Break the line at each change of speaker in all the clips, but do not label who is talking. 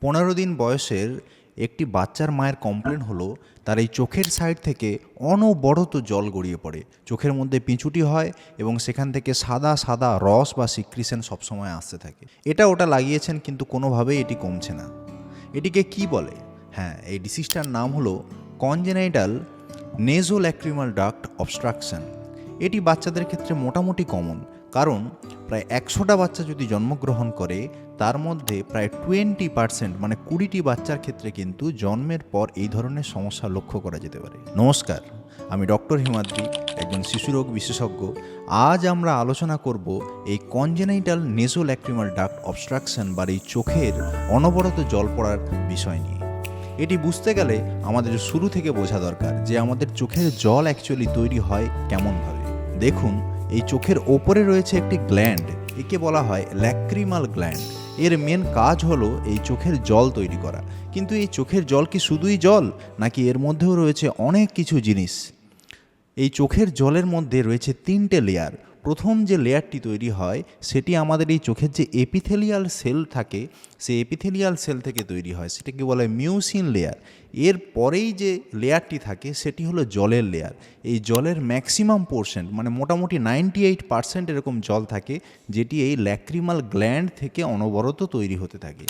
পনেরো দিন বয়সের একটি বাচ্চার মায়ের কমপ্লেন হলো, তার এই চোখের সাইড থেকে অনবরত জল গড়িয়ে পড়ে। চোখের মধ্যে পিঁচুটি হয় এবং সেখান থেকে সাদা সাদা রস বা সিক্রিশন সবসময় আসতে থাকে। এটা ওটা লাগিয়েছেন কিন্তু কোনোভাবেই এটি কমছে না। এটিকে কি বলে? হ্যাঁ এই ডিসিজটার নাম হলো কনজেনাইটাল নেজোল্যাক্রিমাল ডাক্ট অবস্ট্রাকশন এটি বাচ্চাদের ক্ষেত্রে মোটামুটি কমন কারণ প্রায় একশোটা বাচ্চা যদি জন্মগ্রহণ করে, তার মধ্যে প্রায় টোয়েন্টি পার্সেন্ট মানে কুড়িটি বাচ্চার ক্ষেত্রে কিন্তু জন্মের পর এই ধরনের সমস্যা লক্ষ্য করা যেতে পারে। নমস্কার, আমি ডক্টর হিমাদ্রি, একজন শিশুরোগ বিশেষজ্ঞ। আজ আমরা আলোচনা করব এই কনজেনাইটাল নেজোল্যাক্রিমাল ডাক্ট অবস্ট্রাকশন বা এই চোখের অনবরত জল পড়ার বিষয় নিয়ে। এটি বুঝতে গেলে আমাদের শুরু থেকে বোঝা দরকার যে আমাদের চোখের জল অ্যাকচুয়ালি তৈরি হয় কেমনভাবে। দেখুন এই চোখের ওপরে রয়েছে একটি গ্ল্যান্ড একে বলা হয় ল্যাক্রিমাল গ্ল্যান্ড এর মেন কাজ হলো এই চোখের জল তৈরি করা। কিন্তু এই চোখের জল কি শুধুই জল, নাকি এর মধ্যেও রয়েছে অনেক কিছু জিনিস? এই চোখের জলের মধ্যে রয়েছে তিনটে লেয়ার প্রথম যে লেয়ারটি তৈরি হয়, সেটি আমাদের এই চোখের যে এপিথেলিয়াল সেল থাকে, সেই এপিথেলিয়াল সেল থেকে তৈরি হয়। সেটাকে বলা মিউসিন লেয়ার এর পরেই যে লেয়ারটি থাকে, সেটি হলো জলের লেয়ার এই জলের ম্যাক্সিমাম পোর্শন মানে মোটামুটি নাইনটি এইট পার্সেন্ট এরকম জল থাকে, যেটি এই ল্যাক্রিমাল গ্ল্যান্ড থেকে অনবরত তৈরি হতে থাকে।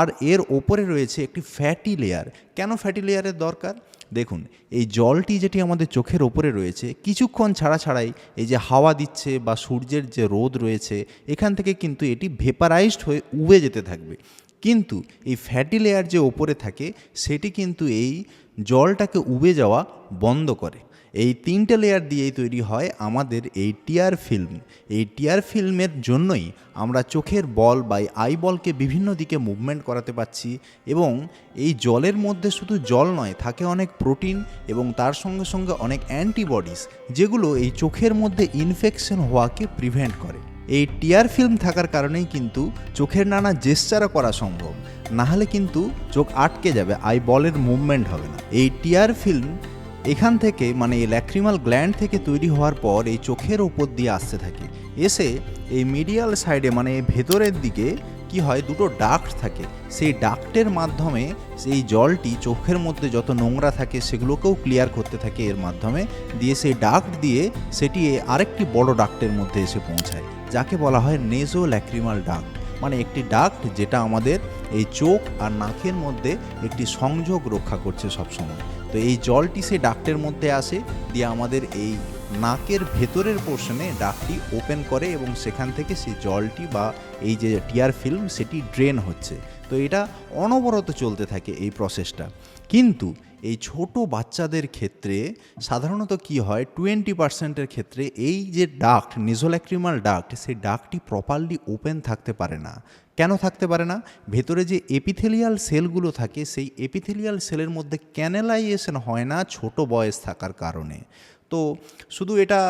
আর এর ওপরে রয়েছে একটি ফ্যাটি লেয়ার কেন ফ্যাটি লেয়ারের দরকার? দেখুন, এই জলটি যেটি আমাদের চোখের ওপরে রয়েছে, কিছুক্ষণ ছাড়া ছাড়াই এই যে হাওয়া দিচ্ছে বা সূর্যের যে রোদ রয়েছে, এখান থেকে কিন্তু এটি ভেপারাইজড হয়ে উবে যেতে থাকবে। কিন্তু এই ফ্যাটি লেয়ার যে ওপরে থাকে, সেটি কিন্তু এই জলটাকে উবে যাওয়া বন্ধ করে। এই তিনটে লেয়ার দিয়েই তৈরি হয় আমাদের এই টিয়ার ফিল্ম এই টিয়ার ফিল্মের জন্যই আমরা চোখের বল বা আই বলকে বিভিন্ন দিকে মুভমেন্ট করাতে পারছি এবং এই জলের মধ্যে শুধু জল নয়, থাকে অনেক প্রোটিন এবং তার সঙ্গে সঙ্গে অনেক অ্যান্টিবডিস যেগুলো এই চোখের মধ্যে ইনফেকশন হওয়াকে প্রিভেন্ট করে। এই টিয়ার ফিল্ম থাকার কারণেই কিন্তু চোখের নানা জেস্চারও করা সম্ভব। নাহলে কিন্তু চোখ আটকে যাবে আই বলের মুভমেন্ট হবে না। এই টিয়ার ফিল্ম এখান থেকে মানে এই ল্যাক্রিমাল গ্ল্যান্ড থেকে তৈরি হওয়ার পর এই চোখের ওপর দিয়ে আসতে থাকে। এসে এই মিডিয়াল সাইডে মানে ভেতরের দিকে কি হয়? দুটো ডাক্ট থাকে। সেই ডাক্টের মাধ্যমে সেই জলটি চোখের মধ্যে যত নোংরা থাকে সেগুলোকেও ক্লিয়ার করতে থাকে এর মাধ্যমে। দিয়ে সেই ডাক্ট দিয়ে সেটি আরেকটি বড় ডাক্টের মধ্যে এসে পৌঁছায়, যাকে বলা হয় নেজো ল্যাক্রিমাল ডাক্ট মানে একটি ডাক্ট যেটা আমাদের এই চোখ আর নাকের মধ্যে একটি সংযোগ রক্ষা করছে সবসময়। তো এই জলটি সে ডাক্টের মধ্যে আসে, দিয়ে আমাদের এই নাকের ভেতরের পোর্শনে ডাকটি ওপেন করে এবং সেখান থেকে সেই জলটি বা এই যে টিয়ার ফিল্ম সেটি ড্রেন হচ্ছে। তো এটা অনবরত চলতে থাকে এই প্রসেসটা কিন্তু এই ছোট বাচ্চাদের ক্ষেত্রে সাধারণত কি হয় টোয়েন্টি পার্সেন্টের ক্ষেত্রে এই যে ডাক্ট নিজোল্যাক্রিমাল ডাক্ট সেই ডাকটি প্রপারলি ওপেন থাকতে পারে না। কেন থাকতে পারে না? ভেতরে যে এপিথেলিয়াল সেলগুলো থাকে, সেই এপিথেলিয়াল সেলের মধ্যে ক্যানেলাইজেশন হয় না ছোট বয়স থাকার কারণে। তো শুধু এটা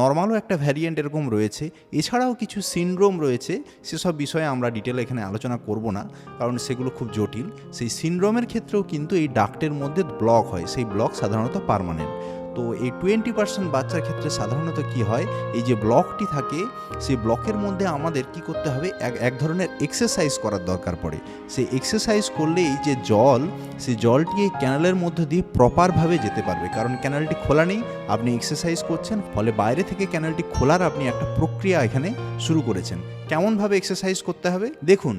নর্মালও একটা ভ্যারিয়েন্ট এরকম রয়েছে। এছাড়াও কিছু সিনড্রোম রয়েছে, সেসব বিষয়ে আমরা ডিটেলে এখানে আলোচনা করব না, কারণ সেগুলো খুব জটিল। সেই সিনড্রোমের ক্ষেত্রেও কিন্তু এই ডাক্টের মধ্যে ব্লক হয়, সেই ব্লক সাধারণত পারমানেন্ট তো এই টোয়েন্টি পার্সেন্ট বাচ্চার ক্ষেত্রে সাধারণত কি হয়? এই যে ব্লকটি থাকে, সেই ব্লকের মধ্যে আমাদের কি করতে হবে? এক এক ধরনের এক্সারসাইজ করার দরকার পড়ে। সেই এক্সারসাইজ করলে এই যে জল, সেই জলটি এই ক্যানেলের মধ্যে দিয়ে প্রপারভাবে যেতে পারবে। কারণ ক্যানেলটি খোলা নেই, আপনি এক্সারসাইজ করছেন, ফলে বাইরে থেকে ক্যানেলটি খোলার আপনি একটা প্রক্রিয়া এখানে শুরু করেছেন। কেমনভাবে এক্সারসাইজ করতে হবে? দেখুন